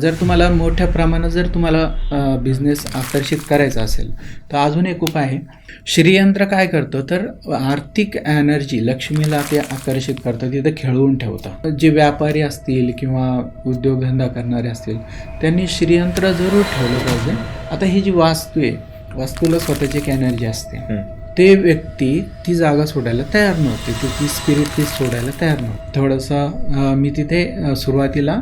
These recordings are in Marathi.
जर तुम्हाला मोठ्या प्रमाणात जर तुम्हाला बिझनेस आकर्षित करायचा असेल तर अजून एक उपाय आहे. श्रीयंत्र काय करतं? तर आर्थिक एनर्जी लक्ष्मीला ते आकर्षित करतं तिथं खेळवून ठेवतं जे व्यापारी असतील किंवा उद्योगधंदा करणारे असतील त्यांनी श्रीयंत्र जरूर ठेवलं पाहिजे. आता ही जी वास्तू आहे वास्तूला स्वतःची एक एनर्जी असते. ते व्यक्ती ती जागा सोडायला तयार नव्हते. ती ती स्पिरिट ती सोडायला तयार नव्हते. थोडंसं मी तिथे सुरुवातीला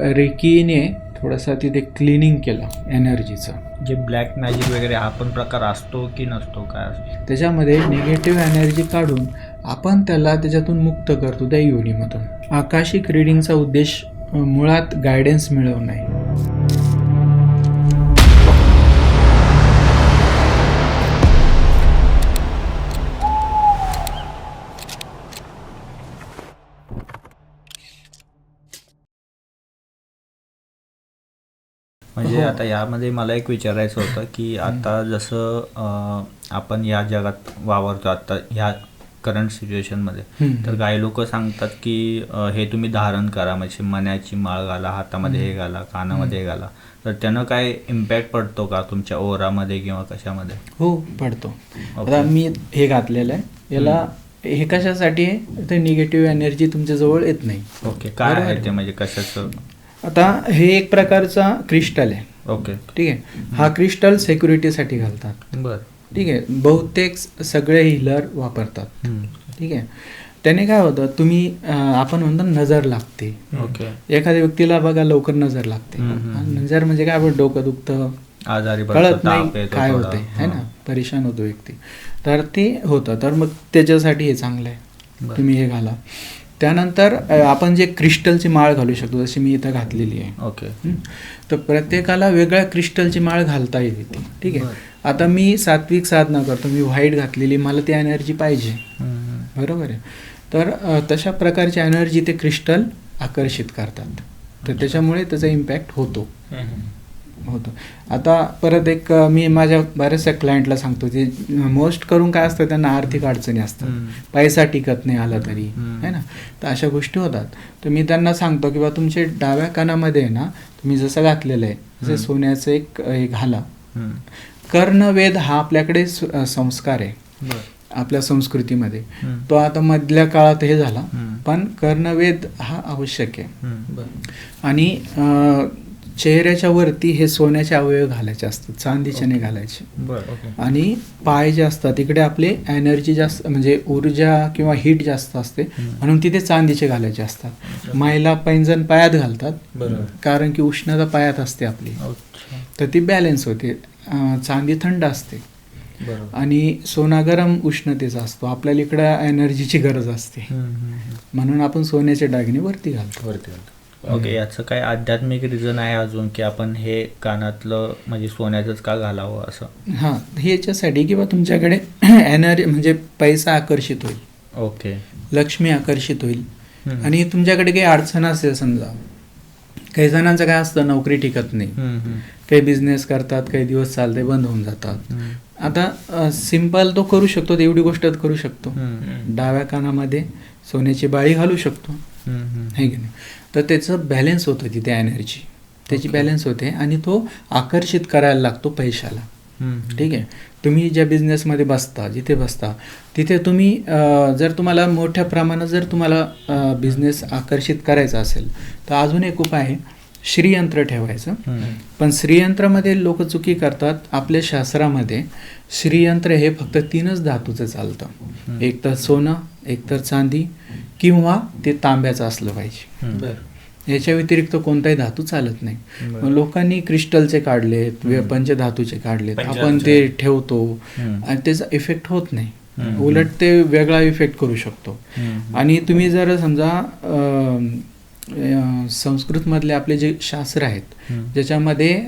रेकीने थोडंसं तिथे क्लिनिंग केलं एनर्जीचं जे ब्लॅक मॅजिक वगैरे हा पण प्रकार असतो की नसतो काय असतो त्याच्यामध्ये निगेटिव्ह एनर्जी काढून आपण त्याला त्याच्यातून मुक्त करतो त्या योनीमधून. आकाशिक रिडिंगचा उद्देश मुळात गायडन्स मिळवणं आहे. म्हणजे हो. आता यामध्ये मला एक विचारायचं होतं की आता जसं आपण या जगात वावरतो आता ह्या करंट सिच्युएशनमध्ये. तर काही लोक सांगतात की हे तुम्ही धारण करा म्हणजे मण्याची माळ घाला हातामध्ये हे घाला कानामध्ये हे घाला. तर त्यानं काय इम्पॅक्ट पडतो का तुमच्या ओरामध्ये किंवा कशामध्ये? हो पडतो. आता मी हे घातलेलं आहे. याला हे कशासाठी? आहे तर निगेटिव्ह एनर्जी तुमच्याजवळ येत नाही. ओके. काय. आहे. ते? म्हणजे कशाचं? आता हे एक प्रकारचा क्रिस्टल आहे. ओके ठीक आहे? हा क्रिस्टल सेक्युरिटीसाठी घालतात. बर. ठीक आहे? बहुतेक सगळे हिलर वापरतात. ठीक आहे? त्याने काय होतं? तुम्ही आपण म्हणतो नजर लागते. ओके एखाद्या व्यक्तीला बघा लवकर नजर लागते. नजर म्हणजे काय आपण डोकं दुखतं. आजारी पडतो, कळत नाही काय. होते है ना. परेशान होतो व्यक्ती. तर ते होतं. तर मग त्याच्यासाठी हे चांगलं आहे. तुम्ही हे घाला. त्यानंतर आपण जे क्रिस्टलची माळ घालू शकतो जशी मी इथं घातलेली आहे. ओके? तर प्रत्येकाला वेगळ्या क्रिस्टलची माळ घालता येते ठीक आहे. आता मी सात्विक साधना करतो. मी व्हाईट घातलेली मला ती एनर्जी पाहिजे. बरोबर आहे? तर तशा प्रकारची एनर्जी ते क्रिस्टल आकर्षित करतात. तर त्याच्यामुळे त्याचा इम्पॅक्ट होतो. होतो आता परत एक मी माझ्या बऱ्याचशा क्लायंटला सांगतो ते मोस्ट करून काय असतं त्यांना आर्थिक अडचणी असतात. पैसा टिकत नाही आला तरी. है ना तर अशा गोष्टी होतात तर मी त्यांना सांगतो की बा तुमच्या डाव्या कानामध्ये आहे ना तुम्ही जसं घातलेलं आहे जसे. सोन्याचं एक हे घाला. कर्णवेद हा आपल्याकडे संस्कार आहे. आपल्या संस्कृतीमध्ये. तो आता मधल्या काळात हे झाला. पण कर्णवेद हा आवश्यक आहे. आणि चेहऱ्याच्या वरती हे सोन्याचे अवयव घालायचे असतात चांदीचे नाही घालायचे. आणि पाय जे असतात तिकडे आपले एनर्जी जास्त म्हणजे ऊर्जा किंवा हीट जास्त असते. म्हणून तिथे चांदीचे घालायचे असतात. महिला पैंजण पायात घालतात बरोबर. कारण की उष्णता पायात असते आपली. तर ती बॅलेन्स होते. चांदी थंड असते. आणि सोना गरम उष्णतेचा असतो. आपल्याला इकडं एनर्जीची गरज असते. म्हणून आपण सोन्याचे दागिने वरती घालतो. ओके याचं काय आध्यात्मिक रिझन आहे अजून की आपण हे कानातलं म्हणजे सोन्याचंच का घालावं असं हां हे याच्यासाठी किंवा तुमच्याकडे एनर्जी म्हणजे पैसा आकर्षित होईल ओके लक्ष्मी आकर्षित होईल. आणि तुमच्याकडे काही अडचण असेल समजा काही जणांचं काय असतं नोकरी टिकत नाही. काही बिझनेस करतात काही दिवस चालते बंद होऊन जातात. आता सिंपल तो करू शकतो एवढी गोष्ट करू शकतो. डाव्या कानामध्ये सोन्याची बाळी घालू शकतो. आहे की नाही तर त्याचं बॅलेन्स होतं तिथे एनर्जी त्याची बॅलेन्स होते आणि तो आकर्षित करायला लागतो पैशाला. ठीक आहे? तुम्ही ज्या बिझनेसमध्ये बसता जिथे बसता तिथे तुम्ही जर तुम्हाला मोठ्या प्रमाणात जर तुम्हाला बिझनेस आकर्षित करायचा असेल तर अजून एक उपाय आहे श्रीयंत्र ठेवायचं. पण श्रीयंत्रामध्ये लोक चुकी करतात आपल्या शास्त्रामध्ये श्रीयंत्र हे फक्त तीनच धातूचं चालतं. एक तर सोनं एक तर चांदी किंवा ते तांब्याचं असलं पाहिजे. याच्या व्यतिरिक्त कोणताही धातू चालत नाही लोकांनी क्रिस्टलचे काढलेत वे- पंचधातूचे काढलेत आपण ते ठेवतो. आणि त्याचा इफेक्ट होत नाही. उलट ते वेगळा इफेक्ट करू शकतो. आणि तुम्ही जर समजा संस्कृतमधले आपले जे शास्त्र आहेत. ज्याच्यामध्ये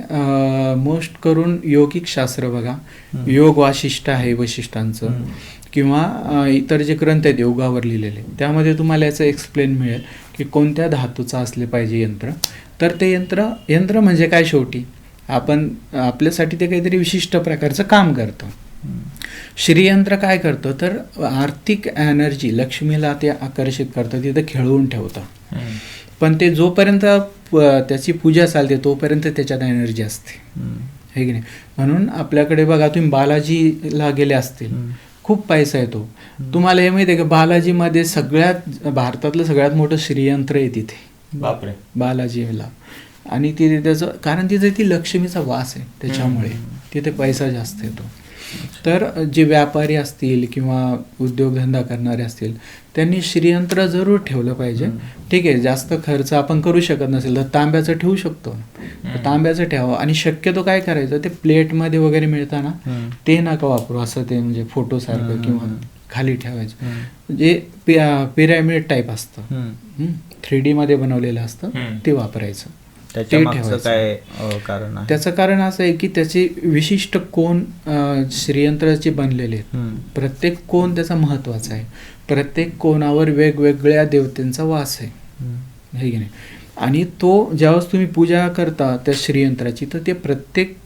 मोस्ट करून योगिक शास्त्र बघा योग वाशिष्ठ आहे वशिष्ठांचं. किंवा इतर जे ग्रंथ आहेत योगावर लिहिलेले त्यामध्ये तुम्हाला याचं एक्सप्लेन मिळेल की कोणत्या धातूचं असले पाहिजे यंत्र तर ते यंत्र यंत्र म्हणजे काय शेवटी आपण आपल्यासाठी ते काहीतरी विशिष्ट प्रकारचं काम करतं. श्रीयंत्र काय करतं तर आर्थिक एनर्जी लक्ष्मीला ते आकर्षित करतं तिथं खेळवून ठेवतं. पण ते जोपर्यंत त्याची पूजा चालते तोपर्यंत त्याच्यात एनर्जी असते. हे की नाही म्हणून आपल्याकडे बघा तुम्ही बालाजीला गेले असतील. खूप पैसा येतो. तुम्हाला हे माहिती आहे का बालाजीमध्ये सगळ्यात भारतातलं सगळ्यात मोठं श्रीयंत्र आहे तिथे. बापरे. बालाजीला आणि तिथे त्याचं कारण तिथे ती लक्ष्मीचा वास आहे त्याच्यामुळे. तिथे पैसा जास्त येतो. तर जे व्यापारी असतील किंवा उद्योगधंदा करणारे असतील त्यांनी श्रीयंत्र जरूर ठेवलं पाहिजे ठीक आहे जास्त खर्च आपण करू शकत नसेल तर तांब्याचं ठेवू शकतो तांब्याचं ठेवावं आणि शक्यतो काय करायचं ते प्लेटमध्ये वगैरे मिळताना. ते नका वापरू असं ते म्हणजे फोटोसारखं हम्म. किंवा खाली ठेवायचं. जे पिरॅमिड टाईप असतं. थ्री डी मध्ये बनवलेलं असतं. ते वापरायचं त्याच्या ते मागचं ठेवायचं. काय अ, कारण आहे? त्याचं कारण असं आहे की त्याचे विशिष्ट कोण अं, श्रीयंत्राचे बनलेले आहेत. हम्म. प्रत्येक कोण त्याचा महत्त्वाचा आहे. प्रत्येक कोणावर वेगवेगळ्या देवतेंचा वास आहे. हम्म. हे की नाही? आणि तो ज्यावेळेस तुम्ही पूजा करता त्या श्रीयंत्राची तर ते प्रत्येक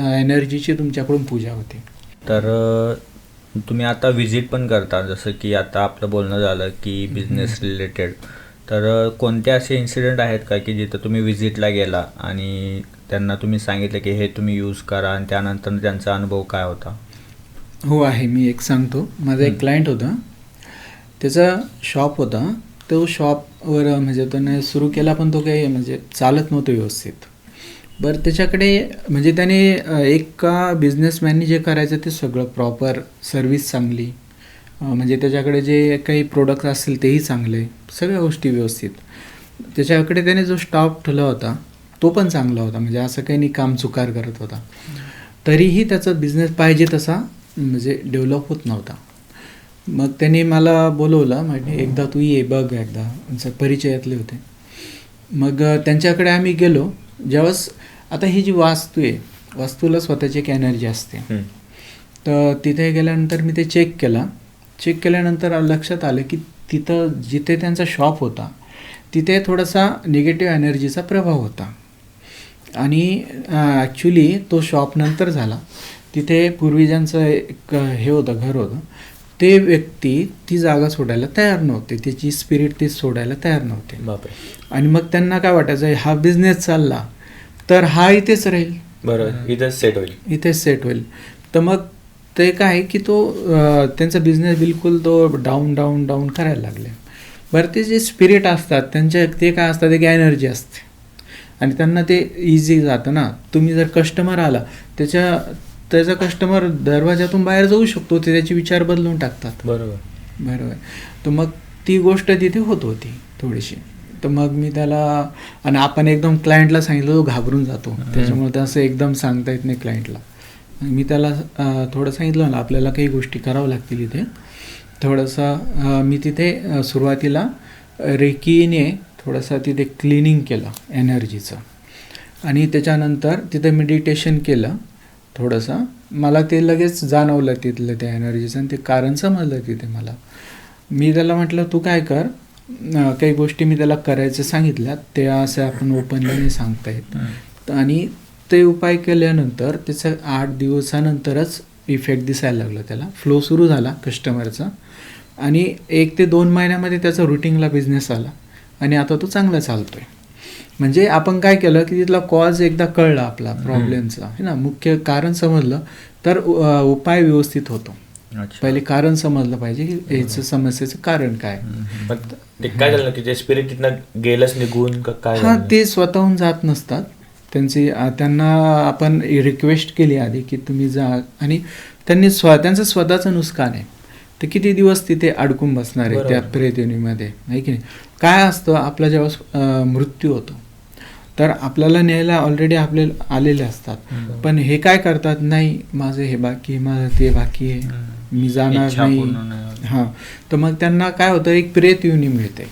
एनर्जीची तुमच्याकडून पूजा होते. तर अ, तुम्ही आता व्हिजिट पण करता. जसं की आता आपलं बोलणं झालं की बिझनेस रिलेटेड तर कोणते असे इन्सिडेंट आहेत का की जिथं तुम्ही व्हिजिटला गेला आणि त्यांना तुम्ही सांगितलं की हे तुम्ही यूज करा आणि त्यानंतर त्यांचा अनुभव काय होता? हो आहे. मी एक सांगतो. माझा एक क्लायंट होता. त्याचा शॉप होता. तो शॉपवर म्हणजे त्याने सुरू केला पण तो काही म्हणजे चालत नव्हतं व्यवस्थित. बरं त्याच्याकडे म्हणजे त्याने एका बिझनेसमॅननी जे करायचं ते सगळं प्रॉपर सर्विस चांगली म्हणजे त्याच्याकडे जे काही प्रोडक्ट असतील तेही चांगले सगळ्या गोष्टी व्यवस्थित. त्याच्याकडे त्याने जो स्टाफ ठेवला होता तो पण चांगला होता. म्हणजे असं काही नाही काम चुकार करत होता. तरीही त्याचा बिझनेस पाहिजे तसा म्हणजे डेव्हलप होत नव्हता. मग त्याने मला बोलवलं म्हणजे एकदा तू ये बघ एकदा. परिचयातले होते. मग त्यांच्याकडे आम्ही गेलो. ज्यावेळेस आता ही जी वास्तू आहे वास्तूला स्वतःची एक एनर्जी असते. तर तिथे गेल्यानंतर मी ते चेक केला. चेक केल्यानंतर लक्षात आलं की तिथं जिथे त्यांचा शॉप होता तिथे थोडासा निगेटिव्ह एनर्जीचा प्रभाव होता. आणि ॲक्च्युली तो शॉप नंतर झाला. तिथे पूर्वजांचं एक हे होतं घर होतं. ते व्यक्ती ती जागा सोडायला तयार नव्हते. त्याची स्पिरिट ती सोडायला तयार नव्हते. आणि मग त्यांना काय वाटायचं हा बिझनेस चालला तर हा इथेच राहील. बरोबर. इथंच सेट होईल. इथेच सेट होईल. तर मग ते काय आहे की तो त्यांचा बिझनेस बिलकुल तो डाऊन डाऊन डाऊन करायला लागले. बरं ते जे स्पिरिट असतात त्यांच्या ते काय असतात एक एनर्जी असते. आणि त्यांना ते इझी जातं ना. तुम्ही जर कस्टमर आला त्याच्या त्याचा कस्टमर दरवाजातून बाहेर जाऊ शकतो ते त्याचे विचार बदलून टाकतात. बरोबर. बरोबर. तर मग ती गोष्ट तिथे होत होती थोडीशी. तर मग मी त्याला आणि आपण एकदम क्लायंटला सांगितलं तो घाबरून जातो. त्याच्यामुळे ते असं एकदम सांगता येत नाही क्लायंटला मी त्याला थोडं सांगितलं ना आपल्याला काही गोष्टी करावं लागतील इथे. थोडंसं मी तिथे सुरुवातीला रेकीने थोडंसं तिथे क्लिनिंग केलं एनर्जीचं. आणि त्याच्यानंतर तिथे मेडिटेशन केलं थोडंसं. मला ते लगेच जाणवलं तिथलं त्या एनर्जीचं आणि ते कारण समजलं तिथे मला. मी त्याला म्हटलं तू काय कर काही गोष्टी मी त्याला करायचं सांगितल्या ते असं आपण ओपनली सांगता येत. आणि ते उपाय केल्यानंतर त्याचं आठ दिवसानंतरच इफेक्ट दिसायला लागला त्याला. फ्लो सुरू झाला कस्टमरचा आणि एक ते दोन महिन्यामध्ये त्याचा रुटीनला बिझनेस आला. आणि आता तो चांगला चालतोय. म्हणजे आपण काय केलं की तिथला कॉज एकदा कळला आपला प्रॉब्लेमचा है ना? मुख्य कारण समजलं तर उपाय व्यवस्थित होतो. पहिले कारण समजलं पाहिजे की याचं समस्येचं कारण काय. ते काय झालं की ते स्पिरिट तिथनं गेलंच निघून काय हा? ते स्वतःहून जात नसतात. त्यांची त्यांना आपण रिक्वेस्ट केली आधी की तुम्ही जा. आणि त्यांनी स्व त्यांचं स्वतःचं नुकसान आहे. ते किती दिवस तिथे अडकून बसणार आहे त्या बरोबर. प्रेतयोनीमध्ये आहे की नाही? काय असतं आपला जेव्हा मृत्यू होतो तर आपल्याला न्यायला ऑलरेडी आपले आलेले असतात. पण हे काय करतात? नाही माझं हे बाकी आहे, माझं ते बाकी आहे. मी जाणार नाही. हां. तर मग त्यांना काय होतं? एक प्रेत युनी मिळते.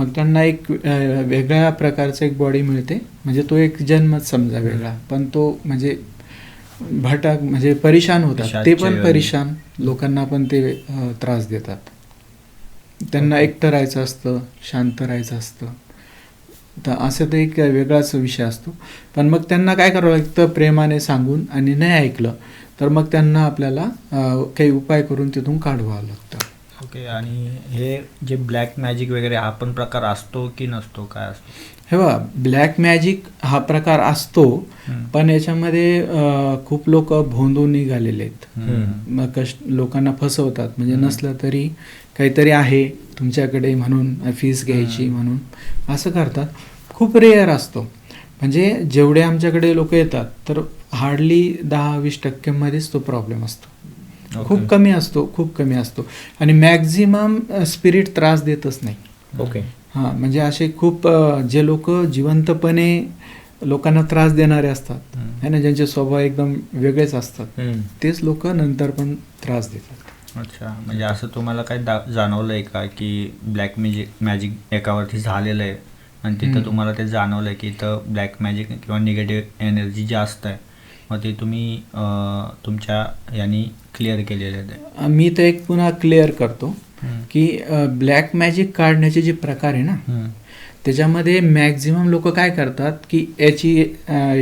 मग त्यांना एक वेगळ्या प्रकारचं एक बॉडी मिळते. म्हणजे तो एक जन्मच समजा वेगळा. पण तो म्हणजे भटक म्हणजे परेशान होतात. ते पण परेशान. लोकांना पण ते त्रास देतात. त्यांना एकटं राहायचं असतं शांत राहायचं असतं. तर असं ते एक वेगळाच विषय असतो. पण मग त्यांना काय करावं लागतं? प्रेमाने सांगून आणि नाही ऐकलं तर मग त्यांना आपल्याला काही उपाय करून तिथून काढवावं लागतं. ओके आणि हे जे ब्लॅक मॅजिक वगैरे हा पण प्रकार असतो की नसतो? काय असतो? हे बघा ब्लॅक मॅजिक हा प्रकार असतो. पण याच्यामध्ये अं, खूप लोक भोंदून निघालेले आहेत. मग कश लोकांना फसवतात. म्हणजे नसलं तरी काहीतरी आहे तुमच्याकडे म्हणून फीस घ्यायची म्हणून. असं करतात. खूप रेअर असतो. म्हणजे जेवढे आमच्याकडे लोक येतात तर हार्डली दहा वीस टक्क्यांमध्येच तो प्रॉब्लेम असतो. खूप कमी असतो खूप कमी असतो. आणि मॅक्झिमम स्पिरिट त्रास देतच नाही. ओके हां म्हणजे असे खूप जे लोक जिवंतपणे लोकांना त्रास देणारे असतात हम्म. है ना ज्यांचे स्वभाव एकदम वेगळेच असतात. तेच लोक नंतर पण त्रास देतात. अच्छा म्हणजे असं तुम्हाला काय दा जाणवलं आहे का की ब्लॅक मॅजिक मॅजिक एकावरती झालेलं आहे? आणि तिथं. तुम्हाला ते जाणवलं आहे की इथं ब्लॅक मॅजिक किंवा निगेटिव्ह एनर्जी जास्त आहे. मग ते तुम्ही तुमच्या यांनी क्लिअर केलेलं मी तर एक पुन्हा क्लिअर करतो की ब्लॅक मॅजिक काढण्याचे जे प्रकार आहे ना. त्याच्यामध्ये मॅक्झिमम लोक काय करतात की याची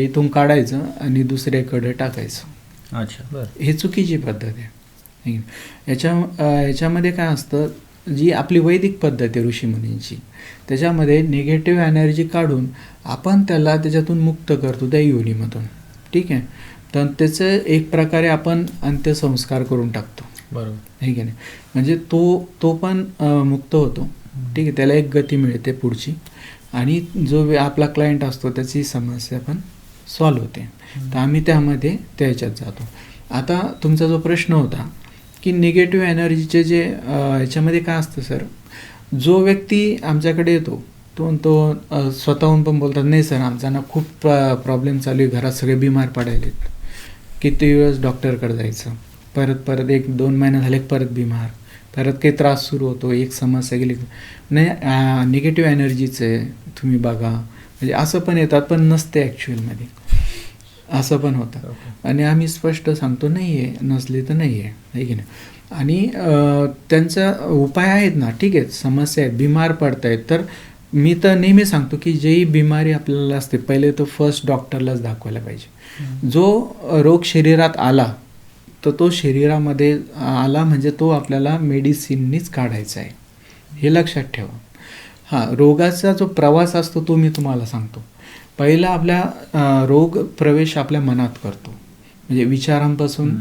इथून काढायचं आणि दुसऱ्याकडे टाकायचं. अच्छा बरं. ही चुकीची पद्धत आहे? याच्या याच्यामध्ये काय असतं जी आपली वैदिक पद्धत आहे ऋषीमुनींची त्याच्यामध्ये निगेटिव्ह एनर्जी काढून आपण त्याला त्याच्यातून मुक्त करतो त्या योनीमधून ठीक आहे? तर त्याचं एक प्रकारे आपण अंत्यसंस्कार करून टाकतो. बरोबर. आहे की नाही? म्हणजे तो तो पण मुक्त होतो. ठीक आहे त्याला एक गती मिळते पुढची. आणि जो आपला क्लायंट असतो त्याची समस्या पण सॉल्व्ह होते. तर आम्ही त्यामध्ये त्याच्यात जातो. आता तुमचा जो प्रश्न होता की निगेटिव्ह एनर्जीचे जे अ, याच्यामध्ये काय असतं सर जो व्यक्ती आमच्याकडे येतो तो तो स्वतःहून पण बोलतात नाही सर आमचा ना खूप प्रॉब्लेम चालू आहे घरात सगळे बिमार पडायलेत. किती वेळेस डॉक्टरकडे जायचं? परत परत एक दोन महिने झाले परत बिमार. परत काही त्रास सुरू होतो एक समस्या गेली. नाही निगेटिव्ह एनर्जीचं आहे तुम्ही बघा. म्हणजे असं पण येतात पण नसते ॲक्च्युअलमध्ये असं पण होतं. आणि आम्ही स्पष्ट सांगतो नाही आहे नसली तर नाही आहे की नाही? आणि त्यांचा उपाय आहेत ना ठीक आहे समस्या आहेत बिमार पडतायत तर मी तर नेहमी सांगतो की जेही बिमारी आपल्याला असते पहिले तर फर्स्ट डॉक्टरलाच दाखवायला पाहिजे. जो रोग शरीरात आला तर तो शरीरामध्ये आला म्हणजे तो आपल्याला मेडिसिननीच काढायचा आहे. हे लक्षात ठेवा. हां रोगाचा जो प्रवास असतो तो मी तुम्हाला सांगतो. पहिला आपल्या रोग प्रवेश आपल्या मनात करतो. म्हणजे विचारांपासून.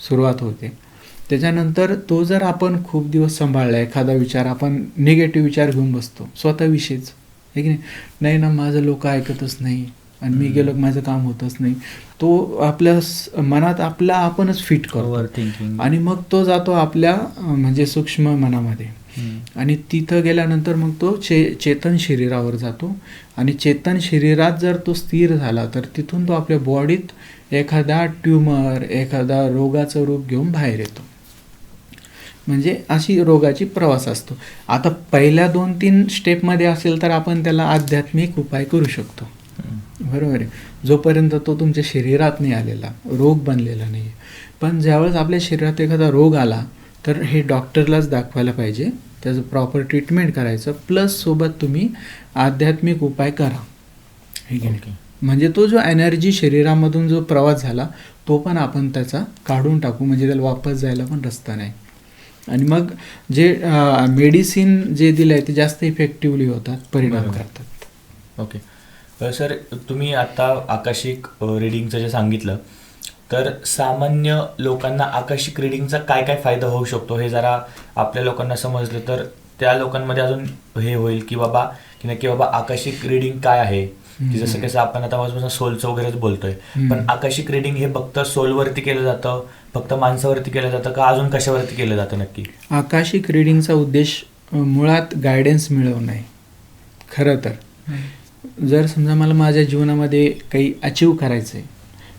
सुरुवात होते. त्याच्यानंतर तो जर आपण खूप दिवस सांभाळला एखादा विचार आपण निगेटिव्ह विचार घेऊन बसतो स्वतःविषयीच आहे की नाही? नाही ना माझं लोक ऐकतच नाही आणि मी गेलो माझं काम होतच नाही. तो आपल्या मनात आपला आपणच फिट करतो. आणि मग तो जातो आपल्या म्हणजे सूक्ष्म मनामध्ये. आणि तिथं गेल्यानंतर मग तो चे चेतन शरीरावर जातो. आणि चेतन शरीरात जर तो स्थिर झाला तर तिथून तो आपल्या बॉडीत एखादा ट्यूमर एखादा रोगाचं रूप घेऊन बाहेर येतो. म्हणजे अशी रोगाची प्रवास असतो. आता पहिल्या दोन तीन स्टेपमध्ये असेल तर आपण त्याला आध्यात्मिक उपाय करू शकतो. बरोबर आहे. जोपर्यंत तो तुमच्या शरीरात नाही आलेला रोग बनलेला नाही. पण ज्यावेळेस आपल्या शरीरात एखादा रोग आला तर हे डॉक्टरलाच दाखवायला पाहिजे. त्याचं प्रॉपर ट्रीटमेंट करायचं. प्लस सोबत तुम्ही आध्यात्मिक उपाय करा. हे? म्हणजे तो जो एनर्जी शरीरामधून जो प्रवास झाला तो पण आपण त्याचा काढून टाकू. म्हणजे त्याला वापस जायला पण रस्ता नाही. आणि मग जे मेडिसिन जे दिलं आहे ते जास्त इफेक्टिव्हली होतात परिणाम. करतात. ओके. सर तुम्ही आता आकाशिक रिडिंगचं जे सांगितलं तर सामान्य लोकांना आकाशिक रिडिंगचा काय काय फायदा होऊ शकतो हे जरा आपल्या लोकांना समजलं तर त्या लोकांमध्ये अजून हे होईल की बाबा की नक्की बाबा आकाशिक रिडिंग काय आहे? की जसं कसं आपण आता माझं सोलचं वगैरेच बोलतोय. पण आकाशिक रिडिंग हे फक्त सोलवरती केलं जातं फक्त माणसावरती केलं जातं का अजून कशावरती केलं जातं नक्की? आकाशिक रिडिंगचा उद्देश मुळात गायडन्स मिळवणं आहे. खरं तर. जर समजा मला माझ्या जीवनामध्ये काही अचीव करायचं आहे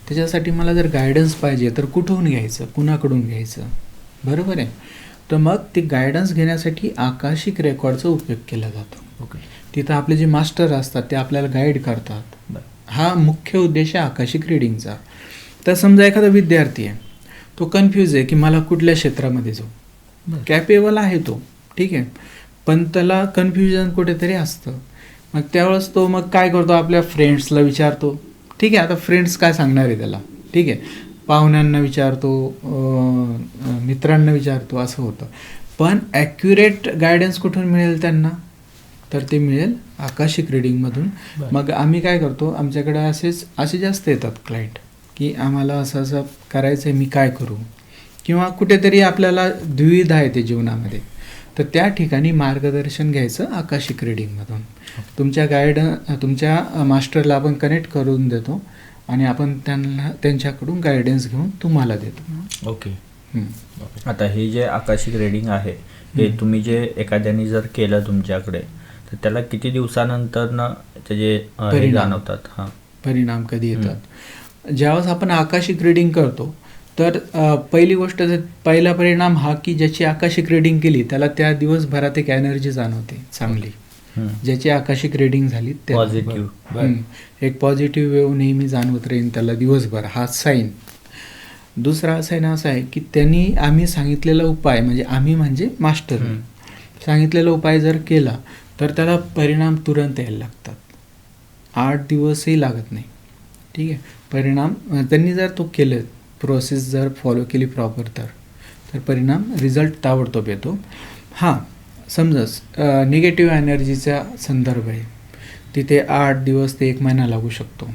त्याच्यासाठी मला जर गायडन्स पाहिजे तर कुठून घ्यायचं? कुणाकडून घ्यायचं? बरोबर आहे. तर मग ते गायडन्स घेण्यासाठी आकाशिक रेकॉर्डचा उपयोग केला जातो. ओके तिथं आपले जे मास्टर असतात ते आपल्याला गाईड करतात. हा मुख्य उद्देश आहे आकाशिक रिडिंगचा तर समजा एखादा विद्यार्थी आहे तो कन्फ्यूज आहे की मला कुठल्या क्षेत्रामध्ये जाऊ? कॅपेबल आहे तो ठीक आहे. पण त्याला कन्फ्युजन कुठेतरी असतं. मग त्यावेळेस तो मग काय करतो? आपल्या फ्रेंड्सला विचारतो. ठीक आहे आता फ्रेंड्स काय सांगणार आहे त्याला? ठीक आहे. पाहुण्यांना विचारतो मित्रांना विचारतो असं होतं. पण ॲक्युरेट गायडन्स कुठून मिळेल त्यांना? तर ते मिळेल आकाशिक रिडिंगमधून. मग आम्ही काय करतो आमच्याकडे असेच असे जास्त येतात क्लायंट की आम्हाला असं असं करायचं आहे मी काय करू? किंवा कुठेतरी आपल्याला द्विधा येते जीवनामध्ये. तर त्या ठिकाणी मार्गदर्शन घ्यायचं आकाशिक रिडिंगमधून तुमच्या गाईड तुमच्या मास्टरला आपण कनेक्ट करून देतो आणि आपण त्यांना त्यांच्याकडून गायडन्स घेऊन तुम्हाला देतो. ओके. आता हे जे आकाशिक रेडिंग आहे हे. तुम्ही जे एखाद्याने जर केलं तुमच्याकडे तर त्याला किती दिवसानंतर ना त्याचे हे परिणाम. जाणवतात हां परिणाम कधी येतात ज्यावेळेस आपण आकाशिक रिडिंग करतो तर अ, पहिली गोष्ट पहिला परिणाम हा की ज्याची आकाशिक रिडिंग केली त्याला त्या दिवसभरात एक एनर्जी जाणवते चांगली हम्म. ज्याची आकाशिक रिडिंग झाली. Positive. हम्म. एक पॉझिटिव्ह वेव नेहमी जाणवत राहील त्याला दिवसभर हा साईन दुसरा साईन असा आहे की त्यांनी आम्ही सांगितलेला उपाय म्हणजे आम्ही म्हणजे मास्टर. सांगितलेला उपाय जर केला तर त्याला परिणाम तुरंत यायला लागतात. आठ दिवसही लागत नाही. ठीक आहे? परिणाम त्यांनी जर तो केलं प्रोसेस जर फॉलो केली प्रॉपर तर तर परिणाम रिझल्ट ताबडतोब येतो. हां समजाच निगेटिव्ह एनर्जीचा संदर्भ आहे. तिथे आठ दिवस ते एक महिना लागू शकतो.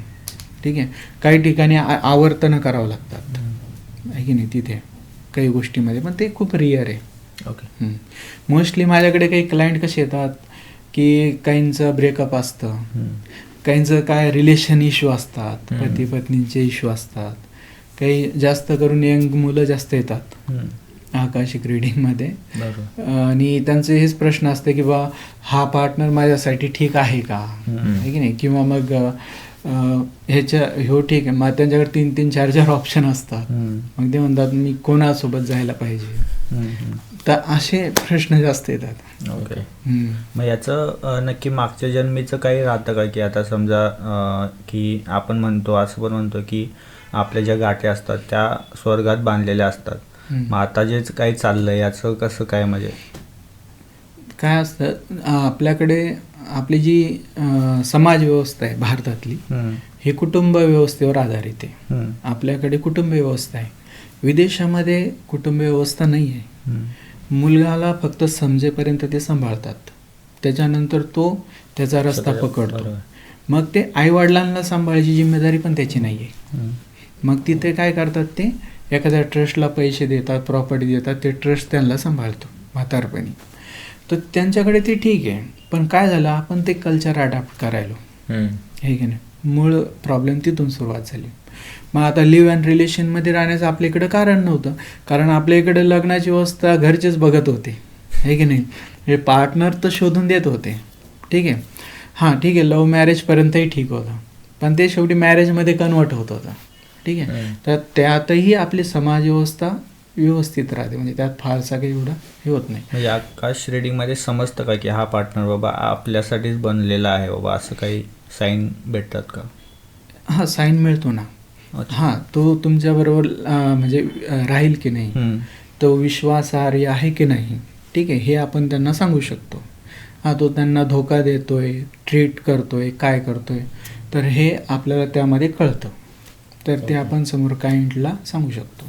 ठीक आहे? काही ठिकाणी आ- आवर्तनं करावं लागतात. आहे की नाही? तिथे काही गोष्टीमध्ये. पण ते खूप रिअर आहे. ओके मोस्टली माझ्याकडे काही क्लायंट कसे येतात? की काहींचं ब्रेकअप असतं. काहींचं काय रिलेशन इश्यू असतात. पती पत्नीचे इश्यू असतात. काही जास्त करून यंग मुलं जास्त येतात. आकाशिक रिडिंगमध्ये आणि त्यांचे हेच प्रश्न असते की बा हा पार्टनर माझ्यासाठी ठीक आहे का? की नाही? किंवा मग ह्याच्या ह्यो ठीक आहे. मग त्यांच्याकडे तीन तीन चार चार ऑप्शन असतात. मग ते म्हणतात मी कोणासोबत जायला पाहिजे. तर असे प्रश्न जास्त येतात ओके हम्म. मग याचं अ, नक्की मागच्या जन्मीचं काही राहतं का की आता समजा अ, की आपण म्हणतो असं पण म्हणतो की आपल्या ज्या गाठी असतात त्या स्वर्गात बांधलेल्या असतात हम्म. मग आता जे काही चाललंय याचं कसं काय म्हणजे काय असतं अं, आपल्याकडे आपली जी अं, समाज व्यवस्था आहे भारतातली हम्म. ही कुटुंब व्यवस्थेवर आधारित आहे हम्म. आपल्याकडे कुटुंब व्यवस्था आहे विदेशामध्ये कुटुंब व्यवस्था नाही आहे हम्म. मुलगाला फक्त समजेपर्यंत ते सांभाळतात. त्याच्यानंतर तो त्याचा रस्ता पकडतो. मग ते आईवडिलांना सांभाळायची जिम्मेदारी पण त्याची नाही आहे. मग तिथे काय करतात ते एखाद्या ट्रस्टला पैसे देतात प्रॉपर्टी देतात ते ट्रस्ट त्यांना सांभाळतो म्हातारपणी. तर त्यांच्याकडे ते ठीक आहे. पण काय झालं आपण ते कल्चर अडॅप्ट करायलो. हे की नाही? मूळ प्रॉब्लेम तिथून सुरुवात झाली. मग आता लिव्ह अँड रिलेशनमध्ये राहण्याचं आपल्या इकडं कारण नव्हतं. कारण आपल्या इकडे लग्नाची व्यवस्था घरचेच बघत होते. हे की नाही? हे पार्टनर तर शोधून देत होते. ठीक आहे? हां ठीक आहे. लव्ह मॅरेजपर्यंतही ठीक होतं. पण ते शेवटी मॅरेजमध्ये कन्वर्ट होत होतं. ठीक आहे. तर त्यातही आपली समाज व्यवस्था व्यवस्थित राहते. म्हणजे त्यात फारसा काही एवढं हे होत नाही. म्हणजे आकाश रेडिंगमध्ये समजतं का की हा पार्टनर बाबा आपल्यासाठीच बनलेला आहे बाबा? असं काही साईन भेटतात का? हां साईन मिळतो ना. हां तो तुमच्याबरोबर म्हणजे राहील की नाही. तो विश्वासार्ह आहे की नाही? ठीक आहे हे आपण त्यांना सांगू शकतो. हा तो त्यांना धोका देतोय ट्रीट करतोय काय करतोय तर हे आपल्याला त्यामध्ये कळतं. तर ते आपण समोर क्लायंटला सांगू शकतो.